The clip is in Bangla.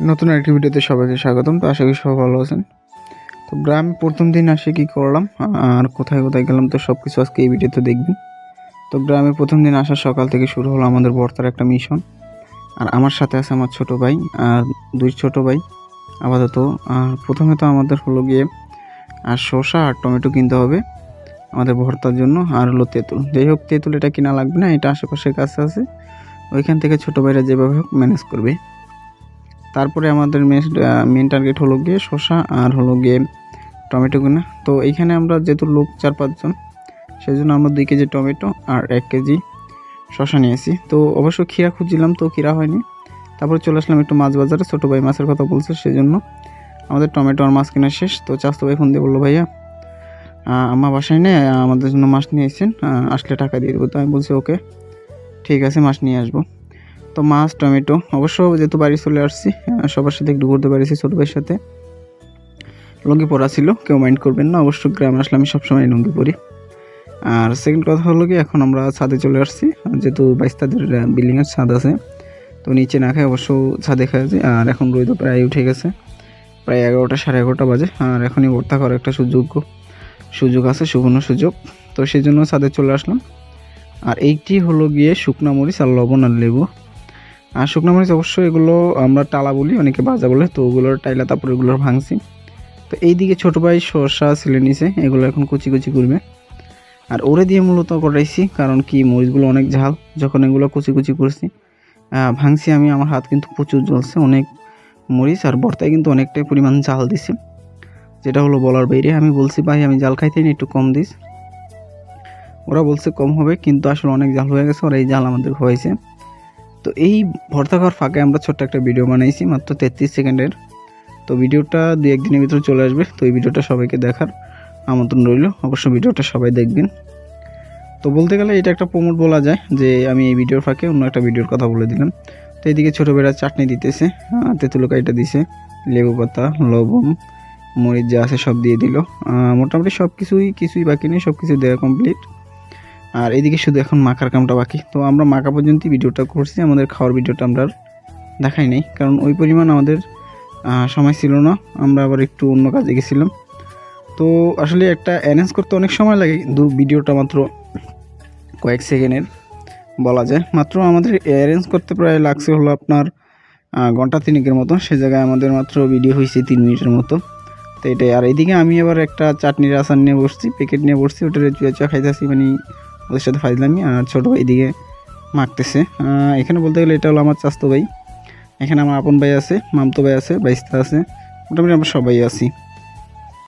নতুন একটি ভিডিওতে সবাইকে স্বাগতম। তো আশা করি সবাই ভালো আছেন। তো গ্রামে প্রথম দিন আসে কি করলাম? আর কোথায় কোথায় গেলাম? তো সব কিছু আজকে এই ভিডিওতে দেখবেন। তো গ্রামে প্রথম দিন আসার সকাল থেকে শুরু হলো আমাদের বর্তার একটা মিশন আর আমার সাথে আছে আমার ছোট ভাই আর দুই ছোট ভাই আপাতত। আর প্রথমে তো আমাদের হলো গিয়ে, আর শসা আর টমেটো কিনতে হবে আমাদের ভর্তার জন্য। আর হলো তেঁতুল। যাই হোক, তেঁতুল এটা কিনা লাগবে না, এটা আশেপাশের কাছে আছে। ওইখান থেকে ছোটো ভাইরা যেভাবে হোক ম্যানেজ করবে। তারপরে আমাদের মেন টার্গেট হলো গিয়ে শসা আর হলো গিয়ে টমেটো কিনা তো এইখানে আমরা যেহেতু লোক চার পাঁচজন সেই জন্য আমরা দুই কেজি টমেটো আর এক কেজি শসা নিয়েছি। তো অবশ্য ক্ষীরা খুঁজছিলাম, তো ক্ষীরা হয়নি। তারপরে চলে আসলাম একটু মাছ বাজারে। ছোটো ভাই মাছের কথা বলছে সেই জন্য আমাদের টমেটো আর মাছ কেনা শেষ। তো চাস্তো ভাই ফোন দিয়ে বলল, ভাইয়া আমার বাসায় নেই, আমাদের জন্য মাছ নিয়ে এসেছেন আসলে টাকা দিয়ে দেবো। তো আমি বলছি, ওকে, ঠিক আছে, মাছ নিয়ে আসব। তো মাছ, টমেটো। অবশ্য যেহেতু বাড়ি চলে আসছি সবার সাথে একটু ঘুরতে পেরেছি ছোটো ভাইয়ের সাথে। লুঙ্গি পরা ছিল, কেউ মাইন্ড করবেন না, অবশ্য গ্রামে আসলে আমি সবসময় লুঙ্গি পরি। আর সেকেন্ড কথা হলো কি, এখন আমরা ছাদে চলে আসছি। যেহেতু বাইস্তাদের বিল্ডিংয়ের ছাদ আছে, তো নিচে না খাই অবশ্য ছাদে খাওয়া আর এখন রোদ প্রায় উঠে গেছে, প্রায় এগারোটা, সাড়ে এগারোটা বাজে। আর এখনই ভর্তা করার একটা সুযোগ সুযোগ আছে শুকনো সুযোগ। তো সেই জন্য ছাদে চলে আসলাম। আর এইটি হলো গিয়ে শুকনা মরিচ আর লবণ আর লেবু। আর শুকনো মরিচ অবশ্যই এগুলো আমরা টালা বলি, অনেকে বাজা বলে, তো ওগুলোর টাইলা তারপর এগুলোর ভাঙছি। তো এইদিকে ছোটো ভাই শসা ছিলে নিছে, এগুলো এখন কুচি কুচি করবে। আর ওরে দিয়ে মূলত করাইছি, কারণ কি মরিচগুলো অনেক ঝাল, যখন এগুলো কুচি কুচি করছি। ভাঙছি আমি, আমার হাত কিন্তু প্রচুর জ্বলছে, অনেক মরিচ আর বর্তায় কিন্তু অনেকটাই পরিমাণ ঝাল দিছে। যেটা হলো বলার বাইরে, আমি বলছি, ভাই, আমি জাল খাইতে একটু কম দিস। ওরা বলছে, কম হবে, কিন্তু আসলে অনেক জাল হয়ে গেছে ওরা এই জাল আমাদের হয়েছে। তো এই ভর্তা খাওয়ার ফাঁকে আমরা ছোট্ট একটা ভিডিও বানাইছি, মাত্র তেত্রিশ সেকেন্ডের। তো ভিডিওটা দু একদিনের ভিতরে চলে আসবে, তো এই ভিডিওটা সবাইকে দেখার আমন্ত্রণ রইল। অবশ্য ভিডিওটা সবাই দেখবেন। তো বলতে গেলে এটা একটা প্রমোট বলা যায়, যে আমি এই ভিডিওর ফাঁকে অন্য একটা ভিডিওর কথা বলে দিলাম। তো এইদিকে ছোটো বেড়া চাটনি দিতেছে তেঁতুলো কাইটা দিছে, লেবু পাতা, লবণ, মরিচ যা আছে সব দিয়ে দিল। মোটামুটি সব কিছুই কিছুই বাকি নেই সব কিছু দেওয়া কমপ্লিট আর এদিকে শুধু এখন মাখার কামটা বাকি। তো আমরা মাখা পর্যন্ত ভিডিওটা করছি। আমাদের খাওয়ার ভিডিওটা আমরা দেখাই নাই। কারণ ওই পরিমাণ আমাদের সময় ছিল না। আমরা আবার একটু অন্য কাজে গেছিলাম। তো আসলে একটা অ্যারেঞ্জ করতে অনেক সময় লাগে। কিন্তু ভিডিওটা মাত্র কয়েক সেকেন্ডের বলা যায়। মাত্র আমাদের অ্যারেঞ্জ করতে প্রায় লাগছে হলো আপনার ঘণ্টা তিনেকের মতো। সে জায়গায় আমাদের মাত্র ভিডিও হয়েছে তিন মিনিটের মতো। তো এটাই। আর এইদিকে আমি আবার একটা চাটনির আসার নিয়ে বসছি প্যাকেট নিয়ে বসছি। ওটা চুয়া চুয়া খাইতেছি। মানে ওদের সাথে ফাইজলামি, আর ছোটো ভাই এদিকে মাখতেছে এখানে বলতে গেলে এটা হলো আমার চাস্তো ভাই। এখানে আমার আপন ভাই আছে, মামতো ভাই আছে বাইস্তা আছে। মোটামুটি আমরা সবাই আছি।